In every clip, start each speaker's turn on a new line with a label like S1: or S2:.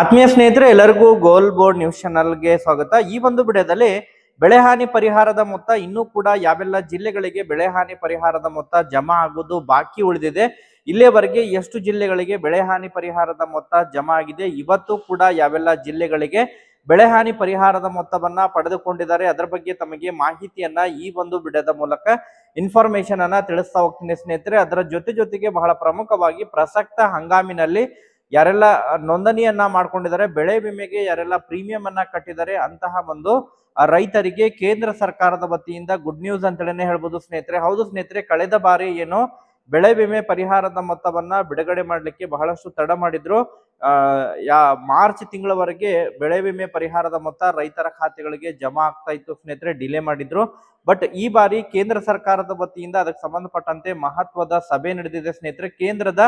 S1: ಆತ್ಮೀಯ ಸ್ನೇಹಿತರೆ, ಎಲ್ಲರಿಗೂ ಗೋಲ್ ಬೋರ್ಡ್ ನ್ಯೂಸ್ ಚಾನಲ್ಗೆ ಸ್ವಾಗತ. ಈ ಒಂದು ವಿಡಿಯೋದಲ್ಲಿ ಬೆಳೆ ಹಾನಿ ಪರಿಹಾರದ ಮೊತ್ತ, ಇನ್ನೂ ಕೂಡ ಯಾವೆಲ್ಲ ಜಿಲ್ಲೆಗಳಿಗೆ ಬೆಳೆ ಹಾನಿ ಪರಿಹಾರದ ಮೊತ್ತ ಜಮಾ ಆಗುವುದು ಬಾಕಿ ಉಳಿದಿದೆ. ಇಲ್ಲಿಯವರೆಗೆ ಎಷ್ಟು ಜಿಲ್ಲೆಗಳಿಗೆ ಬೆಳೆ ಹಾನಿ ಪರಿಹಾರದ ಮೊತ್ತ ಜಮಾ ಆಗಿದೆ, ಇವತ್ತು ಕೂಡ ಯಾವೆಲ್ಲ ಜಿಲ್ಲೆಗಳಿಗೆ ಬೆಳೆ ಹಾನಿ ಪರಿಹಾರದ ಮೊತ್ತವನ್ನ ಪಡೆದುಕೊಂಡಿದ್ದಾರೆ, ಅದರ ಬಗ್ಗೆ ತಮಗೆ ಮಾಹಿತಿಯನ್ನ ಈ ಒಂದು ಬಿಡದ ಮೂಲಕ ಇನ್ಫಾರ್ಮೇಶನ್ ಅನ್ನ ತಿಳಿಸ್ತಾ ಹೋಗ್ತೀನಿ ಸ್ನೇಹಿತರೆ. ಅದರ ಜೊತೆ ಜೊತೆಗೆ ಬಹಳ ಪ್ರಮುಖವಾಗಿ ಪ್ರಸಕ್ತ ಹಂಗಾಮಿನಲ್ಲಿ ಯಾರೆಲ್ಲ ನೋಂದಣಿಯನ್ನ ಮಾಡ್ಕೊಂಡಿದ್ದಾರೆ, ಬೆಳೆ ವಿಮೆಗೆ ಯಾರೆಲ್ಲ ಪ್ರೀಮಿಯಂ ಅನ್ನ ಕಟ್ಟಿದ್ದಾರೆ ಅಂತಹ ಒಂದು ರೈತರಿಗೆ ಕೇಂದ್ರ ಸರ್ಕಾರದ ವತಿಯಿಂದ ಗುಡ್ ನ್ಯೂಸ್ ಅಂತೇಳಿನೇ ಹೇಳ್ಬೋದು ಸ್ನೇಹಿತರೆ. ಹೌದು ಸ್ನೇಹಿತರೆ, ಕಳೆದ ಬಾರಿ ಏನು ಬೆಳೆ ವಿಮೆ ಪರಿಹಾರದ ಮೊತ್ತವನ್ನ ಬಿಡುಗಡೆ ಮಾಡಲಿಕ್ಕೆ ಬಹಳಷ್ಟು ತಡ ಮಾಡಿದ್ರು. ಯಾ, ಮಾರ್ಚ್ ತಿಂಗಳವರೆಗೆ ಬೆಳೆ ವಿಮೆ ಪರಿಹಾರದ ಮೊತ್ತ ರೈತರ ಖಾತೆಗಳಿಗೆ ಜಮಾ ಆಗ್ತಾ ಇತ್ತು ಸ್ನೇಹಿತರೆ ಡಿಲೇ ಮಾಡಿದ್ರು. ಬಟ್ ಈ ಬಾರಿ ಕೇಂದ್ರ ಸರ್ಕಾರದ ವತಿಯಿಂದ ಅದಕ್ಕೆ ಸಂಬಂಧಪಟ್ಟಂತೆ ಮಹತ್ವದ ಸಭೆ ನಡೆದಿದೆ ಸ್ನೇಹಿತರೆ. ಕೇಂದ್ರದ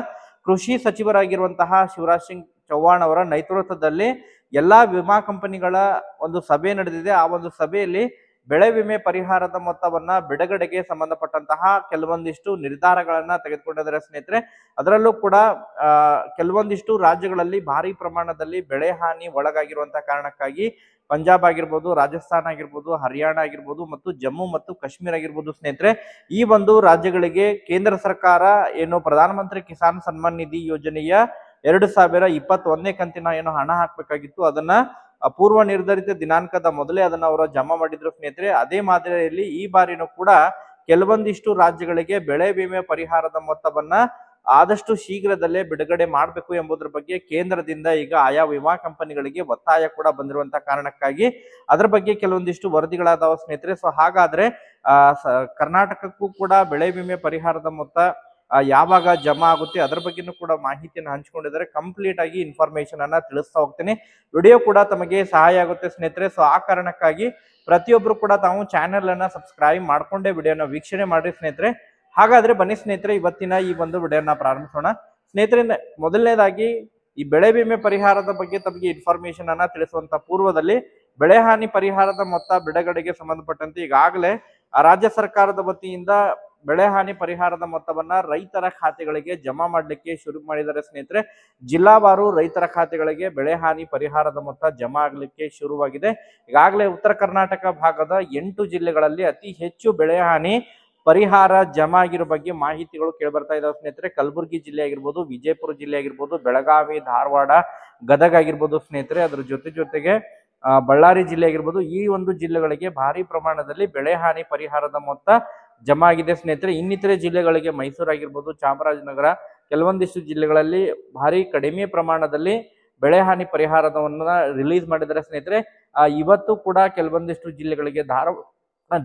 S1: ಕೃಷಿ ಸಚಿವರಾಗಿರುವಂತಹ ಶಿವರಾಜ್ ಸಿಂಗ್ ಚೌಹಾಣ್ ಅವರ ನೇತೃತ್ವದಲ್ಲಿ ಎಲ್ಲಾ ವಿಮಾ ಕಂಪನಿಗಳ ಒಂದು ಸಭೆ ನಡೆದಿದೆ. ಆ ಒಂದು ಸಭೆಯಲ್ಲಿ ಬೆಳೆ ವಿಮೆ ಪರಿಹಾರದ ಮೊತ್ತವನ್ನ ಬಿಡುಗಡೆಗೆ ಸಂಬಂಧಪಟ್ಟಂತಹ ಕೆಲವೊಂದಿಷ್ಟು ನಿರ್ಧಾರಗಳನ್ನ ತೆಗೆದುಕೊಂಡಿದ್ದಾರೆ ಸ್ನೇಹಿತರೆ. ಅದರಲ್ಲೂ ಕೂಡ ಕೆಲವೊಂದಿಷ್ಟು ರಾಜ್ಯಗಳಲ್ಲಿ ಭಾರಿ ಪ್ರಮಾಣದಲ್ಲಿ ಬೆಳೆ ಹಾನಿ ಒಳಗಾಗಿರುವಂತಹ ಕಾರಣಕ್ಕಾಗಿ ಪಂಜಾಬ್ ಆಗಿರ್ಬೋದು, ರಾಜಸ್ಥಾನ ಆಗಿರ್ಬೋದು, ಹರಿಯಾಣ ಆಗಿರ್ಬೋದು ಮತ್ತು ಜಮ್ಮು ಮತ್ತು ಕಾಶ್ಮೀರ ಆಗಿರ್ಬೋದು ಸ್ನೇಹಿತರೆ, ಈ ಒಂದು ರಾಜ್ಯಗಳಿಗೆ ಕೇಂದ್ರ ಸರ್ಕಾರ ಏನು ಪ್ರಧಾನಮಂತ್ರಿ ಕಿಸಾನ್ ಸನ್ಮಾನ್ ನಿಧಿ ಯೋಜನೆಯ ಎರಡು ಸಾವಿರ ಇಪ್ಪತ್ತೊಂದನೇ ಕಂತಿನ ಏನು ಹಣ ಹಾಕಬೇಕಾಗಿತ್ತು. ಅದನ್ನ ಪೂರ್ವ ನಿರ್ಧರಿತ ದಿನಾಂಕದ ಮೊದಲೇ ಅದನ್ನ ಅವರು ಜಮಾ ಮಾಡಿದ್ರು ಸ್ನೇಹಿತರೆ. ಅದೇ ಮಾದರಿಯಲ್ಲಿ ಈ ಬಾರಿನೂ ಕೂಡ ಕೆಲವೊಂದಿಷ್ಟು ರಾಜ್ಯಗಳಿಗೆ ಬೆಳೆ ವಿಮೆ ಪರಿಹಾರದ ಮೊತ್ತವನ್ನ ಆದಷ್ಟು ಶೀಘ್ರದಲ್ಲೇ ಬಿಡುಗಡೆ ಮಾಡಬೇಕು ಎಂಬುದರ ಬಗ್ಗೆ ಕೇಂದ್ರದಿಂದ ಈಗ ಆಯಾ ವಿಮಾ ಕಂಪನಿಗಳಿಗೆ ಒತ್ತಾಯ ಕೂಡ ಬಂದಿರುವಂತಹ ಕಾರಣಕ್ಕಾಗಿ. ಅದರ ಬಗ್ಗೆ ಕೆಲವೊಂದಿಷ್ಟು ವರದಿಗಳಾದವ ಸ್ನೇಹಿತರೆ. ಸೊ ಹಾಗಾದ್ರೆ ಕರ್ನಾಟಕಕ್ಕೂ ಕೂಡ ಬೆಳೆ ವಿಮೆ ಪರಿಹಾರದ ಮೊತ್ತ ಯಾವಾಗ ಜಮಾ ಆಗುತ್ತೆ, ಅದರ ಬಗ್ಗೆನೂ ಕೂಡ ಮಾಹಿತಿಯನ್ನು ಹಂಚಿಕೊಂಡಿದ್ದಾರೆ. ಕಂಪ್ಲೀಟ್ ಆಗಿ ಇನ್ಫಾರ್ಮೇಶನ್ ಅನ್ನ ತಿಳಿಸ್ತಾ ಹೋಗ್ತೀನಿ. ವಿಡಿಯೋ ಕೂಡ ತಮಗೆ ಸಹಾಯ ಆಗುತ್ತೆ ಸ್ನೇಹಿತರೆ. ಸೊ ಆ ಕಾರಣಕ್ಕಾಗಿ ಪ್ರತಿಯೊಬ್ರು ಕೂಡ ತಾವು ಚಾನೆಲ್ ಅನ್ನ ಸಬ್ಸ್ಕ್ರೈಬ್ ಮಾಡ್ಕೊಂಡೇ ವಿಡಿಯೋನ ವೀಕ್ಷಣೆ ಮಾಡ್ರಿ ಸ್ನೇಹಿತರೆ. ಹಾಗಾದ್ರೆ ಬನ್ನಿ ಸ್ನೇಹಿತರೆ, ಇವತ್ತಿನ ಈ ಒಂದು ವಿಡಿಯೋನ ಪ್ರಾರಂಭಿಸೋಣ. ಸ್ನೇಹಿತರೆ ಮೊದಲನೇದಾಗಿ ಈ ಬೆಳೆ ವಿಮೆ ಪರಿಹಾರದ ಬಗ್ಗೆ ತಮಗೆ ಇನ್ಫಾರ್ಮೇಶನ್ ಅನ್ನ ತಿಳಿಸುವಂತ ಪೂರ್ವದಲ್ಲಿ ಬೆಳೆ ಹಾನಿ ಪರಿಹಾರದ ಮೊತ್ತ ಬಿಡುಗಡೆಗೆ ಸಂಬಂಧಪಟ್ಟಂತೆ ಈಗಾಗಲೇ ರಾಜ್ಯ ಸರ್ಕಾರದ ವತಿಯಿಂದ ಬೆಳೆ ಹಾನಿ ಪರಿಹಾರದ ಮೊತ್ತವನ್ನ ರೈತರ ಖಾತೆಗಳಿಗೆ ಜಮಾ ಮಾಡಲಿಕ್ಕೆ ಶುರು ಮಾಡಿದ್ದಾರೆ ಸ್ನೇಹಿತರೆ. ಜಿಲ್ಲಾವಾರು ರೈತರ ಖಾತೆಗಳಿಗೆ ಬೆಳೆ ಹಾನಿ ಪರಿಹಾರದ ಮೊತ್ತ ಜಮಾ ಆಗಲಿಕ್ಕೆ ಶುರುವಾಗಿದೆ. ಈಗಾಗಲೇ ಉತ್ತರ ಕರ್ನಾಟಕ ಭಾಗದ ಎಂಟು ಜಿಲ್ಲೆಗಳಲ್ಲಿ ಅತಿ ಹೆಚ್ಚು ಬೆಳೆ ಹಾನಿ ಪರಿಹಾರ ಜಮಾ ಆಗಿರೋ ಬಗ್ಗೆ ಮಾಹಿತಿಗಳು ಕೇಳ್ಬರ್ತಾ ಇದಾವೆ ಸ್ನೇಹಿತರೆ. ಕಲಬುರಗಿ ಜಿಲ್ಲೆ ಆಗಿರ್ಬೋದು, ವಿಜಯಪುರ ಜಿಲ್ಲೆ ಆಗಿರ್ಬೋದು, ಬೆಳಗಾವಿ, ಧಾರವಾಡ ಗದಗ ಆಗಿರ್ಬೋದು ಸ್ನೇಹಿತರೆ. ಅದ್ರ ಜೊತೆ ಜೊತೆಗೆ ಬಳ್ಳಾರಿ ಜಿಲ್ಲೆ ಆಗಿರ್ಬೋದು, ಈ ಒಂದು ಜಿಲ್ಲೆಗಳಿಗೆ ಭಾರಿ ಪ್ರಮಾಣದಲ್ಲಿ ಬೆಳೆ ಹಾನಿ ಪರಿಹಾರದ ಮೊತ್ತ ಜಮಾ ಆಗಿದೆ ಸ್ನೇಹಿತರೆ. ಇನ್ನಿತರೆ ಜಿಲ್ಲೆಗಳಿಗೆ ಮೈಸೂರು ಆಗಿರ್ಬೋದು, ಚಾಮರಾಜನಗರ, ಕೆಲವೊಂದಿಷ್ಟು ಜಿಲ್ಲೆಗಳಲ್ಲಿ ಭಾರಿ ಕಡಿಮೆ ಪ್ರಮಾಣದಲ್ಲಿ ಬೆಳೆ ಹಾನಿ ಪರಿಹಾರದವನ್ನ ರಿಲೀಸ್ ಮಾಡಿದರೆ ಸ್ನೇಹಿತರೆ. ಇವತ್ತು ಕೂಡ ಕೆಲವೊಂದಿಷ್ಟು ಜಿಲ್ಲೆಗಳಿಗೆ ಧಾರ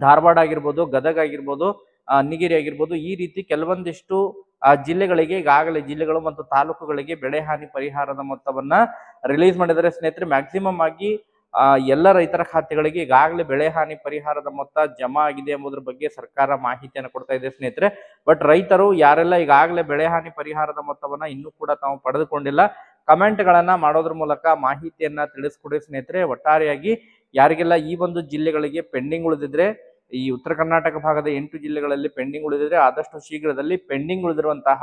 S1: ಧಾರವಾಡ ಆಗಿರ್ಬೋದು, ಗದಗ ಆಗಿರ್ಬೋದು ನಿಗಿರಿ ಅನ್ನಿಗೇರಿ ಆಗಿರ್ಬೋದು, ಈ ರೀತಿ ಕೆಲವೊಂದಿಷ್ಟು ಜಿಲ್ಲೆಗಳಿಗೆ, ಈಗಾಗಲೇ ಜಿಲ್ಲೆಗಳು ಮತ್ತು ತಾಲೂಕುಗಳಿಗೆ ಬೆಳೆ ಹಾನಿ ಪರಿಹಾರದ ಮೊತ್ತವನ್ನ ರಿಲೀಸ್ ಮಾಡಿದರೆ ಸ್ನೇಹಿತರೆ ಮ್ಯಾಕ್ಸಿಮಮ್ ಆಗಿ ಎಲ್ಲ ರೈತರ ಖಾತೆಗಳಿಗೆ ಈಗಾಗಲೇ ಬೆಳೆ ಹಾನಿ ಪರಿಹಾರದ ಮೊತ್ತ ಜಮಾ ಆಗಿದೆ ಎಂಬುದರ ಬಗ್ಗೆ ಸರ್ಕಾರ ಮಾಹಿತಿಯನ್ನು ಕೊಡ್ತಾ ಇದೆ ಸ್ನೇಹಿತರೆ. ಬಟ್ ರೈತರು ಯಾರೆಲ್ಲ ಈಗಾಗಲೇ ಬೆಳೆ ಹಾನಿ ಪರಿಹಾರದ ಮೊತ್ತವನ್ನ ಇನ್ನೂ ಕೂಡ ತಾವು ಪಡೆದುಕೊಂಡಿಲ್ಲ ಕಮೆಂಟ್ಗಳನ್ನ ಮಾಡೋದ್ರ ಮೂಲಕ ಮಾಹಿತಿಯನ್ನ ತಿಳಿಸ್ಕೊಡಿ ಸ್ನೇಹಿತರೆ. ಒಟ್ಟಾರೆಯಾಗಿ ಯಾರಿಗೆಲ್ಲ ಈ ಒಂದು ಜಿಲ್ಲೆಗಳಿಗೆ ಪೆಂಡಿಂಗ್ ಉಳಿದಿದ್ರೆ, ಈ ಉತ್ತರ ಕರ್ನಾಟಕ ಭಾಗದ ಎಂಟು ಜಿಲ್ಲೆಗಳಲ್ಲಿ ಪೆಂಡಿಂಗ್ ಉಳಿದಿದ್ರೆ ಆದಷ್ಟು ಶೀಘ್ರದಲ್ಲಿ ಪೆಂಡಿಂಗ್ ಉಳಿದಿರುವಂತಹ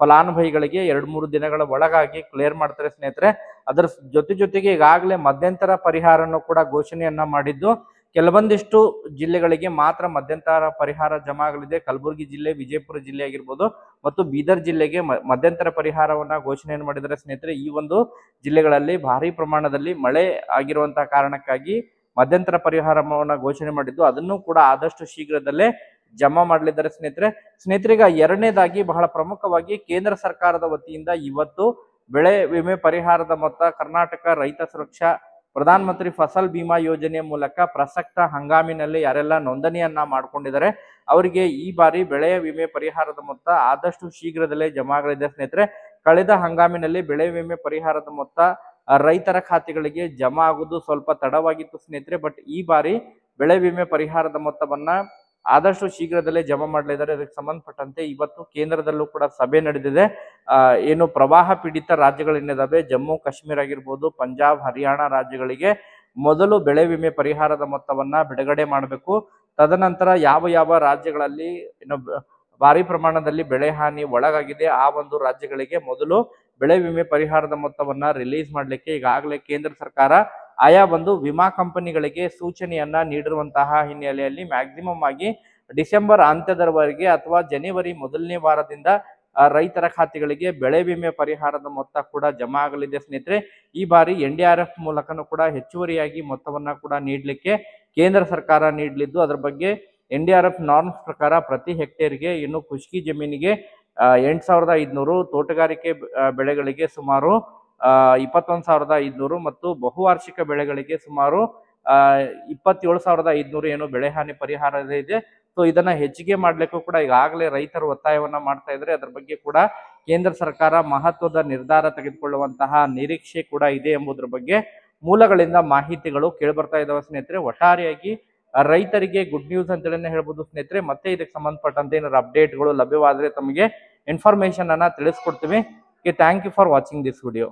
S1: ಫಲಾನುಭವಿಗಳಿಗೆ ಎರಡು ಮೂರು ದಿನಗಳ ಒಳಗಾಗಿ ಕ್ಲಿಯರ್ ಮಾಡ್ತಾರೆ ಸ್ನೇಹಿತರೆ. ಅದರ ಜೊತೆ ಜೊತೆಗೆ ಈಗಾಗಲೇ ಮಧ್ಯಂತರ ಪರಿಹಾರವನ್ನು ಕೂಡ ಘೋಷಣೆಯನ್ನ ಮಾಡಿದ್ದು ಕೆಲವೊಂದಿಷ್ಟು ಜಿಲ್ಲೆಗಳಿಗೆ ಮಾತ್ರ ಮಧ್ಯಂತರ ಪರಿಹಾರ ಜಮಾ ಆಗಲಿದೆ. ಕಲಬುರಗಿ ಜಿಲ್ಲೆ, ವಿಜಯಪುರ ಜಿಲ್ಲೆ ಆಗಿರ್ಬೋದು ಮತ್ತು ಬೀದರ್ ಜಿಲ್ಲೆಗೆ ಮಧ್ಯಂತರ ಪರಿಹಾರವನ್ನ ಘೋಷಣೆಯನ್ನು ಮಾಡಿದರೆ ಸ್ನೇಹಿತರೆ, ಈ ಒಂದು ಜಿಲ್ಲೆಗಳಲ್ಲಿ ಭಾರಿ ಪ್ರಮಾಣದಲ್ಲಿ ಮಳೆ ಆಗಿರುವಂತಹ ಕಾರಣಕ್ಕಾಗಿ ಮಧ್ಯಂತರ ಪರಿಹಾರವನ್ನ ಘೋಷಣೆ ಮಾಡಿದ್ದು, ಅದನ್ನು ಕೂಡ ಆದಷ್ಟು ಶೀಘ್ರದಲ್ಲೇ ಜಮಾ ಮಾಡಲಿದ್ದಾರೆ ಸ್ನೇಹಿತರೆ. ಸ್ನೇಹಿತರಿಗ ಎರಡನೇದಾಗಿ ಬಹಳ ಪ್ರಮುಖವಾಗಿ ಕೇಂದ್ರ ಸರ್ಕಾರದ ವತಿಯಿಂದ ಇವತ್ತು ಬೆಳೆ ವಿಮೆ ಪರಿಹಾರದ ಮೊತ್ತ ಕರ್ನಾಟಕ ರೈತ ಸುರಕ್ಷಾ ಪ್ರಧಾನ ಮಂತ್ರಿ ಫಸಲ್ ಬಿಮಾ ಯೋಜನೆಯ ಮೂಲಕ ಪ್ರಸಕ್ತ ಹಂಗಾಮಿನಲ್ಲಿ ಯಾರೆಲ್ಲ ನೋಂದಣಿಯನ್ನ ಮಾಡಿಕೊಂಡಿದ್ದಾರೆ, ಅವರಿಗೆ ಈ ಬಾರಿ ಬೆಳೆ ವಿಮೆ ಪರಿಹಾರದ ಮೊತ್ತ ಆದಷ್ಟು ಶೀಘ್ರದಲ್ಲೇ ಜಮಾ ಆಗಲಿದೆ ಸ್ನೇಹಿತರೆ, ಕಳೆದ ಹಂಗಾಮಿನಲ್ಲಿ ಬೆಳೆ ವಿಮೆ ಪರಿಹಾರದ ಮೊತ್ತ ರೈತರ ಖಾತೆಗಳಿಗೆ ಜಮಾ ಆಗುವುದು ಸ್ವಲ್ಪ ತಡವಾಗಿತ್ತು ಸ್ನೇಹಿತರೆ, ಬಟ್ ಈ ಬಾರಿ ಬೆಳೆ ವಿಮೆ ಪರಿಹಾರದ ಮೊತ್ತವನ್ನ ಆದಷ್ಟು ಶೀಘ್ರದಲ್ಲೇ ಜಮಾ ಮಾಡಲಿದ್ದಾರೆ. ಅದಕ್ಕೆ ಸಂಬಂಧಪಟ್ಟಂತೆ ಇವತ್ತು ಕೇಂದ್ರದಲ್ಲೂ ಕೂಡ ಸಭೆ ನಡೆದಿದೆ. ಏನು ಪ್ರವಾಹ ಪೀಡಿತ ರಾಜ್ಯಗಳೇನಿದಾವೆ? ಜಮ್ಮು, ಕಾಶ್ಮೀರ ಆಗಿರ್ಬೋದು, ಪಂಜಾಬ್, ಹರಿಯಾಣ ರಾಜ್ಯಗಳಿಗೆ ಮೊದಲು ಬೆಳೆ ವಿಮೆ ಪರಿಹಾರದ ಮೊತ್ತವನ್ನ ಬಿಡುಗಡೆ ಮಾಡಬೇಕು. ತದನಂತರ ಯಾವ ಯಾವ ರಾಜ್ಯಗಳಲ್ಲಿ ಏನು ಭಾರಿ ಪ್ರಮಾಣದಲ್ಲಿ ಬೆಳೆ ಹಾನಿ ಒಳಗಾಗಿದೆ, ಆ ಒಂದು ರಾಜ್ಯಗಳಿಗೆ ಮೊದಲು ಬೆಳೆ ವಿಮೆ ಪರಿಹಾರದ ಮೊತ್ತವನ್ನ ರಿಲೀಸ್ ಮಾಡಲಿಕ್ಕೆ ಈಗಾಗಲೇ ಕೇಂದ್ರ ಸರ್ಕಾರ ಆಯಾ ಒಂದು ವಿಮಾ ಕಂಪನಿಗಳಿಗೆ ಸೂಚನೆಯನ್ನ ನೀಡಿರುವಂತಹ ಹಿನ್ನೆಲೆಯಲ್ಲಿ ಮ್ಯಾಕ್ಸಿಮಮ್ ಆಗಿ ಡಿಸೆಂಬರ್ ಅಂತ್ಯದವರೆಗೆ ಅಥವಾ ಜನವರಿ ಮೊದಲನೇ ವಾರದಿಂದ ರೈತರ ಖಾತೆಗಳಿಗೆ ಬೆಳೆ ವಿಮೆ ಪರಿಹಾರದ ಮೊತ್ತ ಕೂಡ ಜಮಾ ಆಗಲಿದೆ ಸ್ನೇಹಿತರೆ. ಈ ಬಾರಿ ಎನ್ ಡಿ ಆರ್ ಎಫ್ ಮೂಲಕನೂ ಕೂಡ ಹೆಚ್ಚುವರಿಯಾಗಿ ಮೊತ್ತವನ್ನ ಕೂಡ ನೀಡಲಿಕ್ಕೆ ಕೇಂದ್ರ ಸರ್ಕಾರ ನೀಡಲಿದ್ದು, ಅದರ ಬಗ್ಗೆ N D R F norms ಪ್ರಕಾರ ಪ್ರತಿ ಹೆಕ್ಟೇರ್ಗೆ ಇನ್ನು ಖುಷ್ಕಿ ಜಮೀನಿಗೆ ಎಂಟು ಸಾವಿರದ ಐದುನೂರು, ತೋಟಗಾರಿಕೆ ಬೆಳೆಗಳಿಗೆ ಸುಮಾರು ಇಪ್ಪತ್ತೊಂದು ಸಾವಿರದ ಐದುನೂರು ಮತ್ತು ಬಹುವಾರ್ಷಿಕ ಬೆಳೆಗಳಿಗೆ ಸುಮಾರು ಇಪ್ಪತ್ತೇಳು ಸಾವಿರದ ಐದುನೂರು ಏನು ಬೆಳೆ ಹಾನಿ ಪರಿಹಾರ ಇದೆ. ಸೊ ಇದನ್ನ ಹೆಚ್ಚಿಗೆ ಮಾಡ್ಲಿಕ್ಕೂ ಕೂಡ ಈಗಾಗಲೇ ರೈತರು ಒತ್ತಾಯವನ್ನ ಮಾಡ್ತಾ ಇದ್ರೆ ಅದ್ರ ಬಗ್ಗೆ ಕೂಡ ಕೇಂದ್ರ ಸರ್ಕಾರ ಮಹತ್ವದ ನಿರ್ಧಾರ ತೆಗೆದುಕೊಳ್ಳುವಂತಹ ನಿರೀಕ್ಷೆ ಕೂಡ ಇದೆ ಎಂಬುದ್ರ ಬಗ್ಗೆ ಮೂಲಗಳಿಂದ ಮಾಹಿತಿಗಳು ಕೇಳಿಬರ್ತಾ ಇದಾವೆ ಸ್ನೇಹಿತರೆ. ಒಟ್ಟಾರೆಯಾಗಿ ರೈತರಿಗೆ ಗುಡ್ ನ್ಯೂಸ್ ಅಂತೇಳಿ ಹೇಳ್ಬೋದು ಸ್ನೇಹಿತರೆ. ಮತ್ತೆ ಇದಕ್ಕೆ ಸಂಬಂಧಪಟ್ಟಂತೆ ಏನಾದ್ರು ಅಪ್ಡೇಟ್ಗಳು ಲಭ್ಯವಾದರೆ ತಮಗೆ ಇನ್ಫಾರ್ಮೇಶನ್ ಅನ್ನ ತಿಳಿಸ್ಕೊಡ್ತೀವಿ. Thank you for watching this video